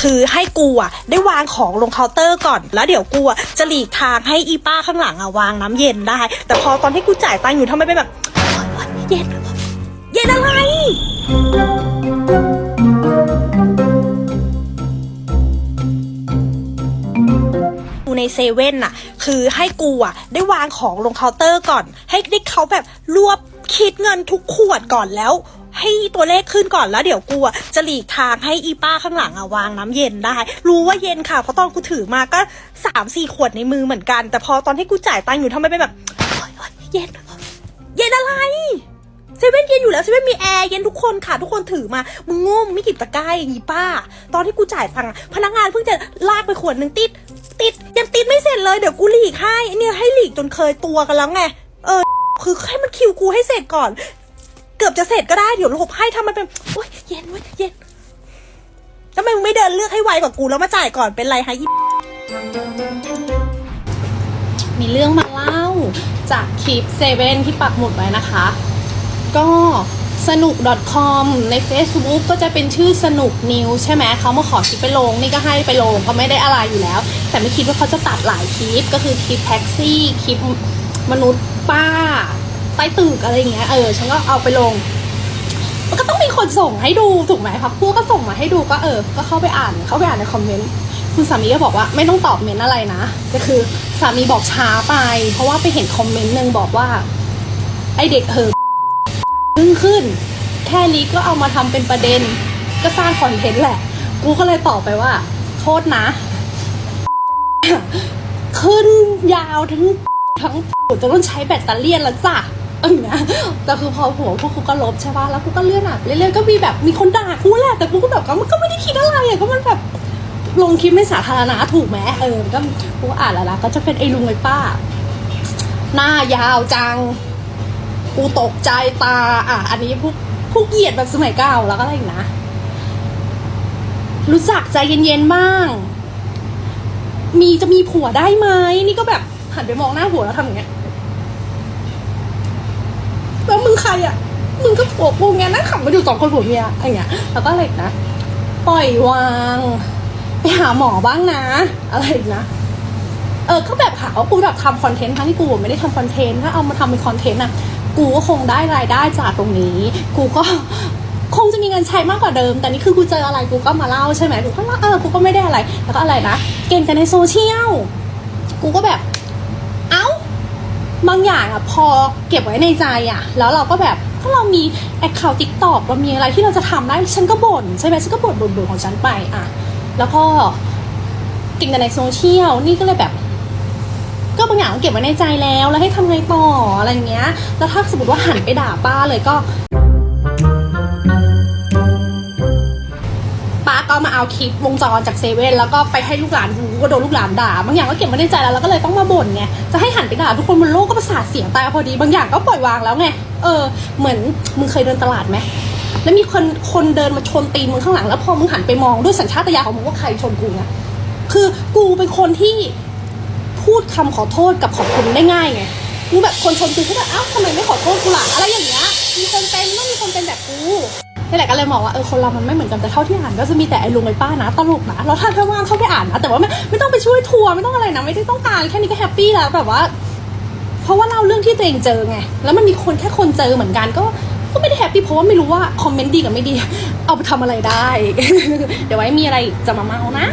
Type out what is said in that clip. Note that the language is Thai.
คือให้กูอะได้วางของลงเคาน์เตอร์ก่อน แล้วเดี๋ยวกูอะจะหลีกทางให้อีป้าข้างหลังอะวางน้ำเย็นได้ แต่พอตอนที่กูจ่ายตังค์อยู่ทำไมเป็นแบบโอ๊ยโอ๊ยเย็นเย็นอะไรกูในเซเว่นน่ะ คือให้กูอะได้วางของลงเคาน์เตอร์ก่อน ให้ได้เขาแบบรวบคิดเงินทุกขวดก่อนแล้ว ให้ตัวเลขขึ้นก่อนแล้วเดี๋ยวกูอะจะหลีกทางให้อีป้าข้างหลังอะวางน้ำเย็นได้ รู้ว่าเย็นค่ะเพราะตอนกูถือมาก็สามสี่ขวดในมือเหมือนกัน แต่พอตอนที่กูจ่ายตังค์อยู่ทำไมเป็นแบบโอ๊ยโอ๊ยเย็นเย็นอะไรเซเว่นเย็นอยู่แล้วเซเว่นมีแอร์เย็นทุกคนค่ะ ทุกคนถือมา มึงโง่มึงไม่หยิบตะกร้าอย่างนี้ป้า ตอนที่กูจ่ายตังค์พนักงานเพิ่งจะลากไปขวดหนึ่งติด ติดยังติดไม่เสร็จเลยเดี๋ยวกูหลีกให้เนี่ยให้หลีกจนเคยตัวกันแล้วไงเออคือให้มันคิวกูให้เสร็จก่อน กือบจะเสร็จก็ได้เดี๋ยวหลบให้ทำมันเป็นโอ๊ยเย็นเว้ยเย็นทำไมมึงไม่เดินเลือกให้ไวกว่ากูแล้วมาจ่ายก่อนเป็นไรฮะยี่มีเรื่องมาเล่าจากคลิปเซเว่นที่ปักหมุดไว้นะคะ ก็สนุก .com ใน Facebook ก็จะเป็นชื่อสนุกนิวใช่ไหมเขามาขอคลิปไปลง นี่ก็ให้ไปลงก็ไม่ได้อะไรอยู่แล้ว แต่ไม่คิดว่าเขาจะตัดหลายคลิป ก็คือคลิปแท็กซี่ คลิปมนุษย์ป้า ใต้ตึกอะไรอย่างเงี้ยเออฉันก็เอาไปลงมันก็ต้องมีคนส่งให้ดูถูกไหมพักพวกก็ส่งมาให้ดูก็เออ ก็เข้าไปอ่านเข้าไปอ่านในคอมเมนต์คุณสามีก็บอกว่าไม่ต้องตอบเมนอะไรนะก็คือสามีบอกช้าไป เพราะว่าไปเห็นคอมเมนต์หนึ่งบอกว่า ไอเด็กเหอะขึ้นขึ้น แค่นี้ก็เอามาทำเป็นประเด็น ก็สร้างคอนเทนต์แหละ กูก็เลยตอบไปว่าโทษนะ ขึ้นยาวทั้งทั้งจะต้องใช้แบตเตอรี่แล้วจ้ะ เออนะแต่คือพอหัวพวกกูก็ลบใช่ป่ะแล้วกูก็เลื่อนอะเรื่อยๆก็มีแบบมีคนด่ากูแหละแต่กูก็แบบก็มันก็ไม่ได้คิดอะไรอะก็มันแบบลงคลิปในสาธารณะถูกไหมเออก็กูอ่านแล้วนะก็จะเป็นไอ้ลุงไอ้ป้า หน้ายาวจัง กูตกใจตา อะ อันนี้พวกพวกเหยียดแบบสมัยเก่าแล้วก็อะไรอีกนะ รู้จักใจเย็นๆบ้าง มีจะมีผัวได้ไหมนี่ก็แบบหันไปมองหน้าผัวแล้วทำอย่างเงี้ย แล้วมึงใครอะ มึงก็ผัวกูไงนั่งขำมาอยู่สองคนผัวเมียอะไรอย่างเงี้ย แล้วก็อะไรนะ ปล่อยวาง ไปหาหมอบ้างนะ อะไรนะ เออก็แบบหาว่ากูแบบทำคอนเทนต์ทั้งที่กูไม่ได้ทำคอนเทนต์ ถ้าเอามาทำเป็นคอนเทนต์อะ กูก็คงได้รายได้จากตรงนี้ กูก็คงจะมีเงินใช้มากกว่าเดิม แต่นี่คือกูเจออะไรกูก็มาเล่าใช่ไหมกูก็เล่าเออกูก็ไม่ได้อะไร แล้วก็อะไรนะ เก่งกันในโซเชียล กูก็แบบ บางอย่างอะพอเก็บไว้ในใจอะแล้วเราก็แบบก็เรามีแอคเคาท์ติ๊กตอกเรามีอะไรที่เราจะทำได้ฉันก็บ่นใช่ไหมฉันก็บ่นบ่นบ่นของฉันไปอะแล้วก็กินกันในโซเชียลนี่ก็เลยแบบ ก็บางอย่างเก็บไว้ในใจแล้วแล้วให้ทำไงต่ออะไรเงี้ยแล้วถ้าสมมติว่าหันไปด่าป้าเลยก็ ก็มาเอาคลิปวงจรจากเซเว่นแล้วก็ไปให้ลูกหลานดูก็โดนลูกหลานด่าบางอย่างก็เก็บไว้ในใจแล้วแล้วก็เลยต้องมาบ่นไงจะให้หันไปด่าทุกคนบนโลกก็ประสาทเสียงตายพอดี บางอย่างก็ปล่อยวางแล้วไงเออ เหมือนมึงเคยเดินตลาดไหมแล้วมีคนคนเดินมาชนตีนมึงข้างหลังแล้วพอมึงหันไปมองด้วยสัญชาตญาณของมึงว่าใครชนกูไงคือกูเป็นคนที่พูดคำขอโทษกับขอบคุณได้ง่ายไงกูแบบคนชนกูก็แบบอ้าวทำไม เลยมองว่าเออคนเรามันไม่เหมือนกันแต่เท่าที่อ่านก็จะมีแต่ไอ้ลุงไอ้ป้านะตลกนะแล้วถ้าถ้าว่างเข้าไปอ่านนะแต่ว่าไม่ไม่ต้องไปช่วยทัวร์ไม่ต้องอะไรนะไม่ได้ต้องการแค่นี้ก็แฮปปี้แล้วแบบว่า เพราะว่าเล่าเรื่องที่ตัวเองเจอไงแล้วมันมีคนแค่คนเจอเหมือนกันก็ก็ไม่ได้แฮปปี้เพราะว่าไม่รู้ว่าคอมเมนต์ดีกับไม่ดี เอาไปทำอะไรได้ เดี๋ยวไว้มีอะไรจะมาเมานะ